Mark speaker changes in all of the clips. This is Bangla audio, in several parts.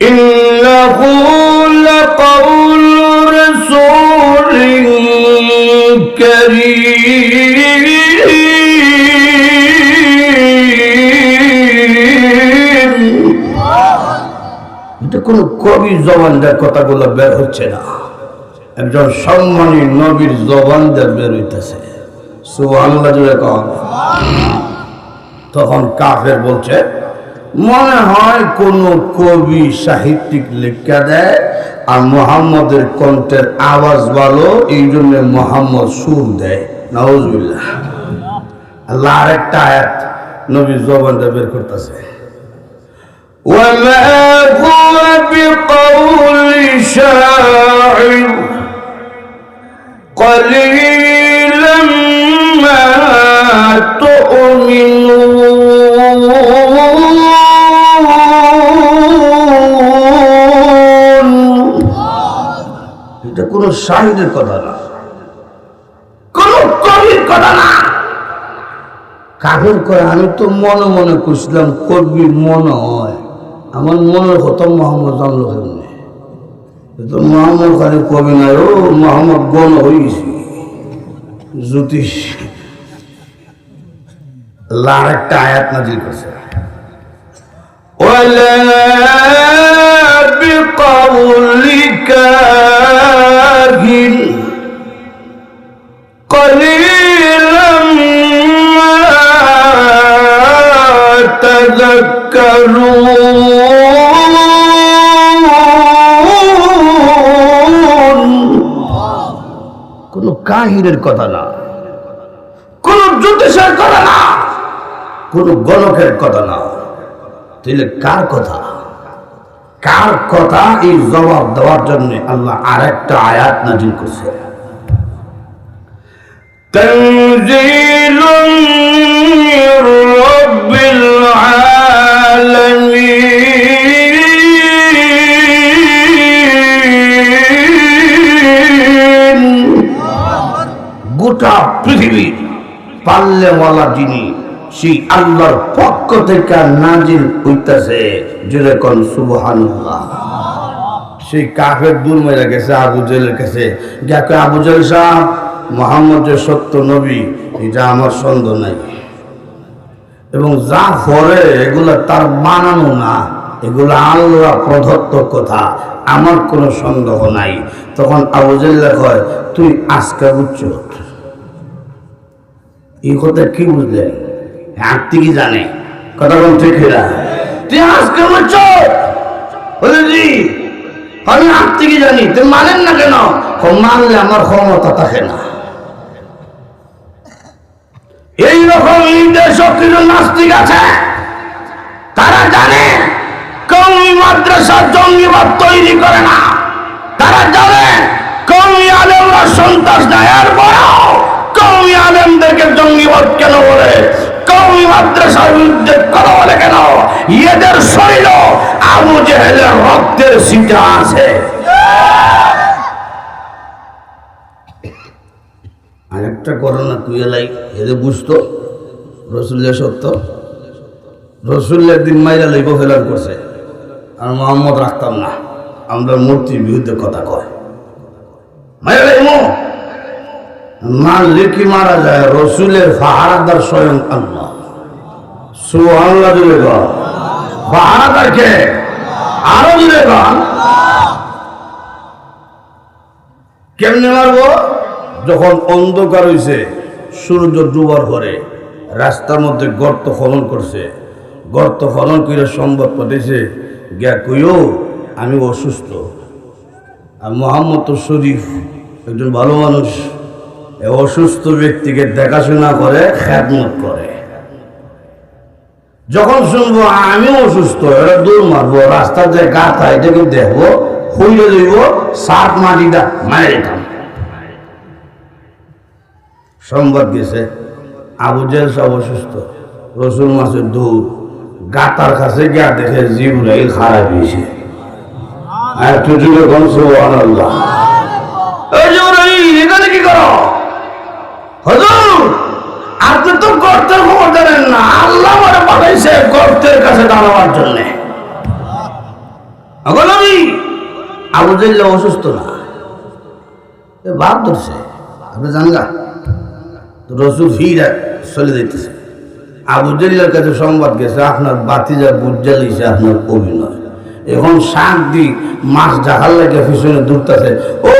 Speaker 1: إنه لقول رسول كريم এটা কোন কবি জবান দেয় কথাগুলো বের হচ্ছে না একজন সম্মানী নবীর জবান দিয়ে বের হইতেছে সুবহানাল্লাহ জুড়ে কন তখন কাফের বলছে মনে হয় কোন কবি সাহিত্যিক লেখা দেয় আর মোহাম্মদের কণ্ঠের আওয়াজ ভালো এই জন্য মোহাম্মদ সুর দেয় নওয়াজবিল্লাহ আল্লাহ আরেকটা আয়াত নবীর জবানটা বের করতেছে وما هو بقول شاعر قليلا ما تؤمنون কোন শাহিদের কথা না। কোন কবির কথা না। কাফের করে আমি তো মনে মনে করছিলাম কবি মনে হয়। আমার মনে হতো মোহাম্মদ মোহাম্মদ খালি কবি না ও মোহাম্মদ গণ হয়েছি জ্যোতিষ লার একটা আয়াত না দিল بقول كاهن قليلا ما تذكرون কোন কাহিরের কথা না কোন জ্যোতিষের কথা না কোন গণকের কথা না তাহলে কার কথা কার কথা এই জবাব দেওয়ার জন্য আল্লাহ আর একটা আয়াত নাজিল করছে। গোটা পৃথিবীর পাল্লেওয়ালা যিনি সেই আল্লাহর পথ পক্ষ থেকে নাজিল হইতাছে, যেরকম সুবহানাল্লাহ। সেই কাফের দূর মেরে গেছে আবু জেলের কাছে যাকে আবু জেল সাহ মোহাম্মদ যে সত্য নবী, এটা আমার সন্দেহ নাই। এবং যা করে, এগুলো তার বানানো না। এগুলো আল্লাহ প্রদত্ত কথা, আমার কোনো সন্দেহ নাই। তখন আবু জেল্লা কয়, তুই আজকে উচ্চ এই কথা কি বুঝলেন? আত্মি কি জানে। কথা বল ঠিক তুই আজকে উচ্চ বলে জি আমি কি জানি, তুই মানেন না কেন? মানলে আমার ক্ষমতা থাকে না। এইরকম এই দেশও কিছু নাস্তিক আছে? তারা জানে কৌমি মাদ্রাসা জঙ্গিবাদ তৈরি করে না। তারা জানে কৌমি আলেমরা সন্ত্রাস দেয় আর বড় কৌমি আলেমদেরকে জঙ্গিবাদ কেন মাদ্রাসার বিরুদ্ধে কথা বলে কেন? এদের শরীর আবু জেহেলের রক্তের সিটা আছে। আরেকটা এদের বুঝতো রসুল্লাহ সত্য রসুল্লাহ দিন মাইরা ফেলার করছে, আর মোহাম্মদ রাখতাম না, আমরা মূর্তির বিরুদ্ধে কথা কয়। মারলে কি মারা যায়, রসুলের ফাহারাদার স্বয়ং আল্লাহ। সুহান্লা জুড়ে গল ফাহারাদার কে আরও জুড়ে গল কেমনে মারবো? যখন অন্ধকার হয়েছে সূর্য ডুবার পরে রাস্তার মধ্যে গর্ত খনন করছে। গর্ত খনন করে সম্ভব পাঠিয়েছে গিয়া কইও, আমি অসুস্থ। আর মোহাম্মদ শরীফ, একজন ভালো মানুষ। অসুস্থ ব্যক্তিকে দেখাশোনা করে খ্যাতমত করে। যখন শুনব আমি অসুস্থ এটা দূর মারবো রাস্তার যে গাথা এটাকে দেখব হইলে যাইব সাত মাটিটা মারে দিতাম সংবাদ গেছে আবু জেল সব অসুস্থ রসুন মাছের দৌড় গাতার কাছে গিয়া দেখে জিবরাইল খারাপ হয়েছে আর তুজুকে কোন এই জিবরাইল এখানে কি করো? হুজুর! আপনি তো গর্তের খবর না, আল্লাহ মানে পাঠাইছে গর্তের কাছে দাঁড়াবার জন্যে। জাইল্লা অসুস্থ না? ধরছে। আপনি জানগা তো রসুল চলে যাইতেছে। আবু জাইল্লার কাছে সংবাদ গেছে, আপনার বাতিজা বুঝালিছে আপনার অভিনয়। এখন শাক দি মাছ ঢাকার লাগে পিছনে দূরতেছে ও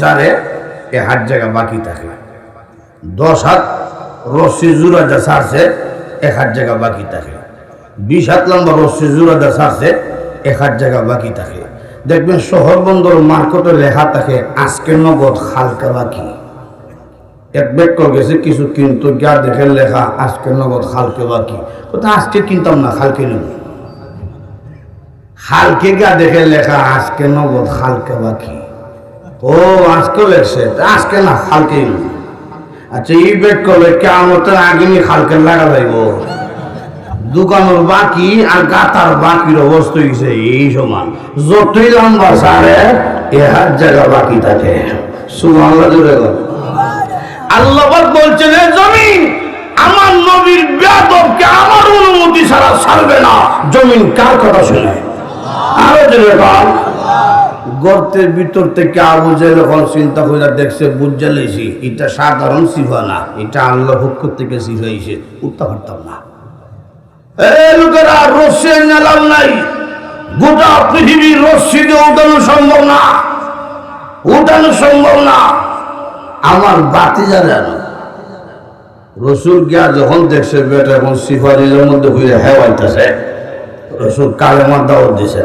Speaker 1: সারে হাত জায়গা বাকি থাকে। দশ হাত রশ্মি জুরাজা সারছে এক হাত জায়গা বাকি থাকে। বিশ হাত লম্বা রশ্মি জুরাজা সারছে এক হাত জায়গা বাকি থাকে। দেখবেন শহর বন্দর মার্কেটে লেখা থাকে, আজকে নগদ হালকা বাকি। এক ব্যাগ গেছে, কিছু কিন্তু যা দেখে লেখা, আজকে নগদ হালকে বাকি। ওটা আজকে কিনতাম না, হালকে নেব। হালকে গা দেখে লেখা, আজকে নগদ হালকে বাকি। ও আজকেও লেখছে আজকে না হালকে আচ্ছা এই ব্যাগ করলে কেমন আগে নি হালকে লাগা যাইব দোকানের বাকি আর গাতার বাকির অবস্থা হয়েছে এই সমান। যতই লম্বা সারে এ হাত জায়গা বাকি থাকে। আল্লাহ বলছেন, "এ জমিন, আমার নবীর বেদবকে আমার অনুমতি ছাড়া ছাড়বে না। জমিন কার কথা শুনে? আরও বল গর্তের ভিতর থেকে আবু যখন চিন্তা করে দেখছে বুঝে লেছি এটা সাধারণ সিফা না এটা আল্লাহ পক্ষ থেকে সিফাইছে উঠতে পারতাম না। লোকেরা রশ্মি নেলাম নাই। পৃথিবীর না। না। আমার বাতি জানো রসুল গিয়া যখন দেখছে বেটা এখন সিফারিলের মধ্যে হইলে হেওয়াইতেছে? রসুল কালেমার দাওয়াত দিছে।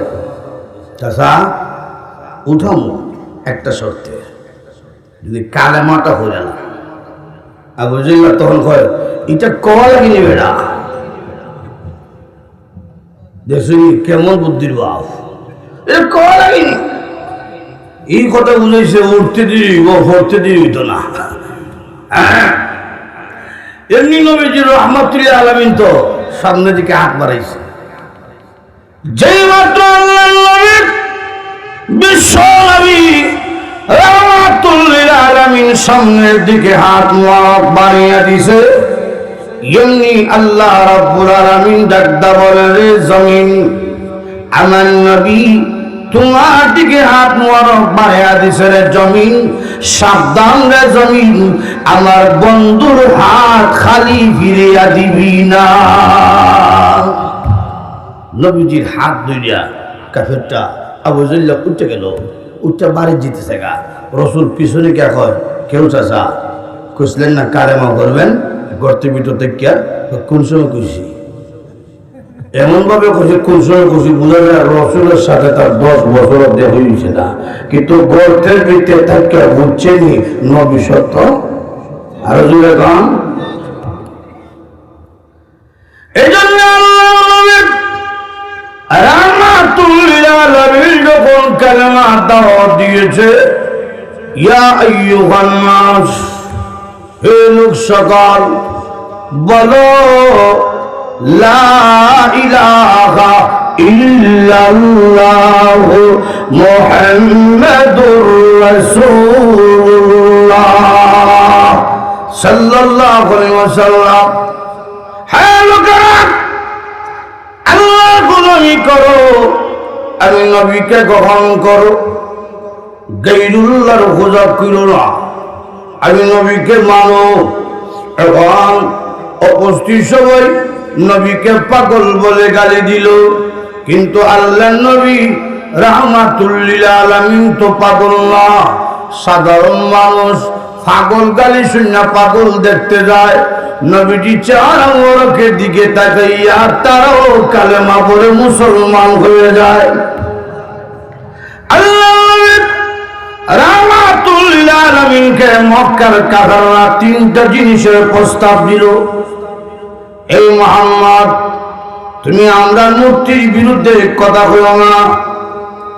Speaker 1: চাষা উঠামো একটা শর্তে। যদি কালেমাটা হইলে না। আর বুঝলি তখন কয়, এটা কওয়া লাগেনি বেটা? দেখছি কেমন বুদ্ধির বাপ? এটা কওয়া লাগেনি এই কথা বুঝাইছে উঠতে দিবি ও ভরতে দিবি তো না। হ্যাঁ। এমনি নবীজি রহমতুল্লাহ আলমিন তো সামনের দিকে হাত বাড়াইছে। যেই মাত্র আল্লাহ নবীর বিশ্ব নবী আলমিন সামনের দিকে হাত মুখ বাড়িয়ে দিছে আল্লাহ রে জমিন আমার দিকে হাত দিছে রে জমিন। সাবধান রে জমিন। আমার বন্ধুর হাত খালি ফিরিয়া দিবি না। নবীজির হাত ধরিয়া কাফেরটা আবু জল্লা উঠে গেল। উঠে বাড়ি জিতেছে গা। রসুল পিছনে কে কয়, কেউ চাচা কুসলেন না কারেমা করবেন? গর্তের ভিতর থেকে কোন সময় খুশি? এমন ভাবে খুশি, কোন সময় খুশি বোঝা যায় রসুলের সাথে তার দশ বছর দেহ হয়েছে না। কিন্তু গর্তের ভিতরে থাকে বুঝছে নি নবী সত্য? আরও জুড়ে গান। দিয়েছে সকল বলো মুহাম্মাদুর রাসূলুল্লাহ সাল্লাল্লাহু আলাইহি ওয়াসাল্লাম। হ্যাঁ লোকেরা, আল্লাহ গুলামি করো আমি নবীকে গ্রহণ করো। গৈরুল্লাহর খোঁজা করো না আমি নবীকে মানো এখন উপস্থিত সবাই নবীকে পাগল বলে গালি দিল। কিন্তু আল্লাহ নবী রাহমাতুল্লিল আলামিন তো পাগল না। সাধারণ মানুষ পাগল গালি শূন্য পাগল দেখতে যায়। নবীটি চার মোরকের দিকে তাকাইয়া তারাও কালেমা বলে মুসলমান হয়ে যায়। আল্লাহ নবী রাহমাতুল্লিল আলামিনকে মক্কার কাফেররা তিনটা জিনিসের প্রস্তাব দিল। এই মোহাম্মদ, তুমি আমরা মূর্তির বিরুদ্ধে কথা কইও না।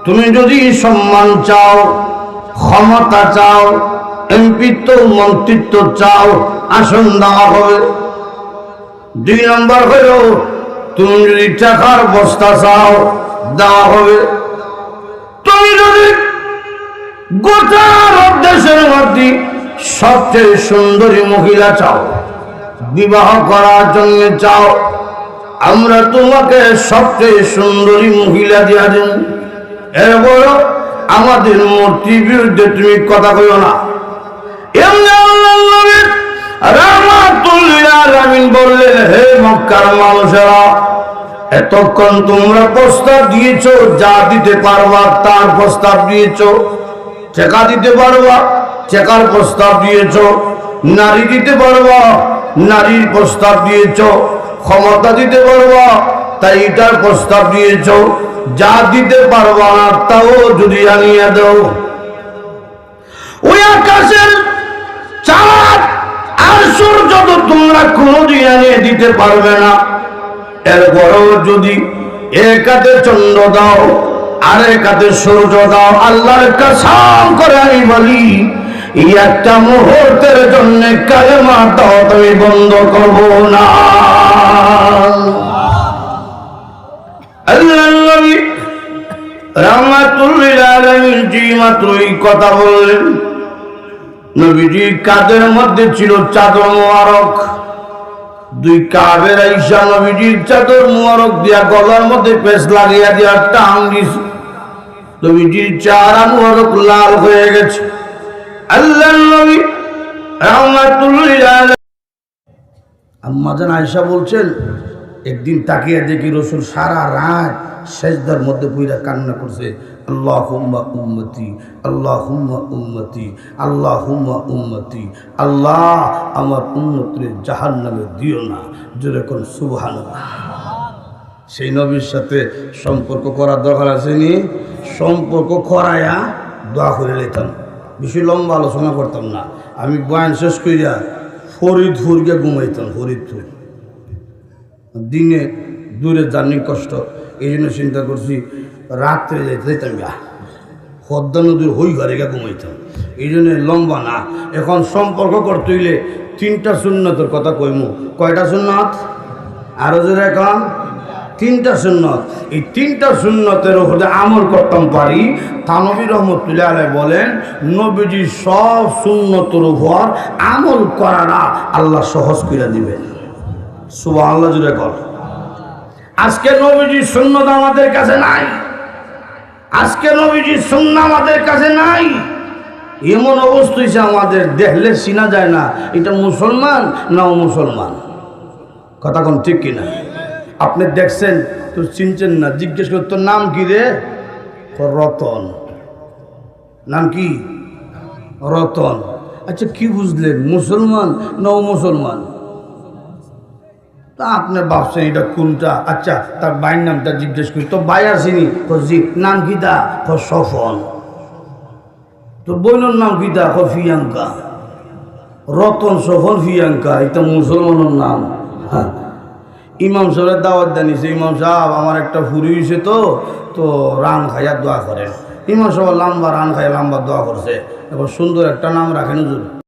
Speaker 1: তুমি যদি সম্মান চাও, ক্ষমতা চাও, এমপিত্ব, মন্ত্রিত্ব চাও, আসন দেওয়া হবে। দুই নম্বর হলো, তুমি যদি টাকার বস্তা চাও, দেওয়া হবে। তুমি যদি দেশের মধ্যে সবচেয়ে সুন্দরী মহিলা চাও। বিবাহ করার জন্য চাও। আমরা তোমাকে সবচেয়ে সুন্দরী মহিলা দিয়া দেব এরপর আমাদের মূর্তির বিরুদ্ধে তুমি কথা কইও না। এমনি বললেন হে মক্কার মানুষেরা, এতক্ষণ তোমরা প্রস্তাব দিয়েছ, যা দিতে পারবা তার প্রস্তাব দিয়েছ। চেকা দিতে পারবা চেকার প্রস্তাব দিয়েছ, নারী দিতে পারবা, নারীর প্রস্তাব দিয়েছ, ক্ষমতা দিতে পারবা, তাই এটার প্রস্তাব দিয়েছ, যা দিতে পারবা না, তাও যদি আনিয়ে দাও। ওই আকাশের চাঁদ আর সূর্য তো তোমরা কোনোদিন আনিয়ে দিতে পারবে না। এরপরেও যদি একাতে চন্দ্র দাও আর এক হাতে সূর্য দাও আল্লাহর কাসাম করে আমি বলি, এই একটা মুহূর্তের জন্য কালেমা দাও বন্ধ করব না। কথা নবীজি কাদের মধ্যে ছিল চাদর মোবারক? দুই কাবের আইসা নবীজির চাদর মোবারক দিয়া গলার মধ্যে পেস লাগিয়া দিয়া টান দিস নবীজির চারা মোবারক লাল হয়ে গেছে। আল্লাহ আয়সা বলছেন, একদিন তাকিয়ে দেখি রসুল সারা রাত সেজদার মধ্যে পুইরা কান্না করছে। আল্লাহ হুম্মা উম্মতি আল্লাহ হুম্মা উম্মতি আল্লাহ হুম্মা উম্মতি। আল্লাহ আমার উন্মতির জাহান নামে দিও না যেরকম সুবহান সেই নবীর সাথে সম্পর্ক করার দরকার আছে নি? সম্পর্ক করায়া দোয়া করে নিতাম বেশি লম্বা আলোচনা করতাম না। আমি বয়ান শেষ করিয়া ফরিদপুর গিয়ে ঘুমাইতাম, ফরিদপুর। দিনে দূরে জার্নি কষ্ট এই জন্য চিন্তা করছি, রাত্রে যাইতে যাইতাম গা। হদ্দা নদীর হই ঘরে গিয়ে ঘুমাইতাম। এই জন্য লম্বা না। এখন সম্পর্ক করতে হইলে তিনটা শূন্যতের কথা কইমু। কয়টা শূন্যত আরও জোরে এখন তিনটা সুন্নত। এই তিনটা সুন্নতের উপরে আমল করতাম পারি। থানবী রহমতুল্লাহ আলাই বলেন, নবীজি সব সুন্নতের উপর আমল করারা আল্লাহ সহজ করে দিবেন সুবাহ আল্লাহ জুড়ে কর। আজকে নবীজির সুন্নত আমাদের কাছে নাই। আজকে নবীজির সুন্ন আমাদের কাছে নাই। এমন অবস্থা হয়েছে আমাদের দেখলে চিনা যায় না। এটা মুসলমান না মুসলমান কথা কোন ঠিক কিনা? আপনি দেখছেন, তো চিনছেন না। জিজ্ঞেস করে তোর নাম কি রে? রতন। নাম কি? রতন। আচ্ছা কি বুঝলেন? মুসলমান না ও মুসলমান তা আপনি ভাবছেন এটা কোনটা? আচ্ছা তার ভাইয়ের নামটা জিজ্ঞেস করি। তো ভাই আসেনি তো জি নাম কি দা ক সফল তোর বোনের নাম কি ক ফিয়াঙ্কা। রতন সফল ফিয়াঙ্কা। এটা মুসলমানের নাম। হ্যাঁ ইমাম সাহেবের দাওয়াত জানিয়েছে ইমাম সাহেব, আমার একটা ফুরি হয়েছে তো তো রান খাইয়া দোয়া করেন। ইমাম সাহেব লম্বা রান খাইয়া লম্বা দোয়া করছে। এবার সুন্দর একটা নাম রাখেন হুজুর।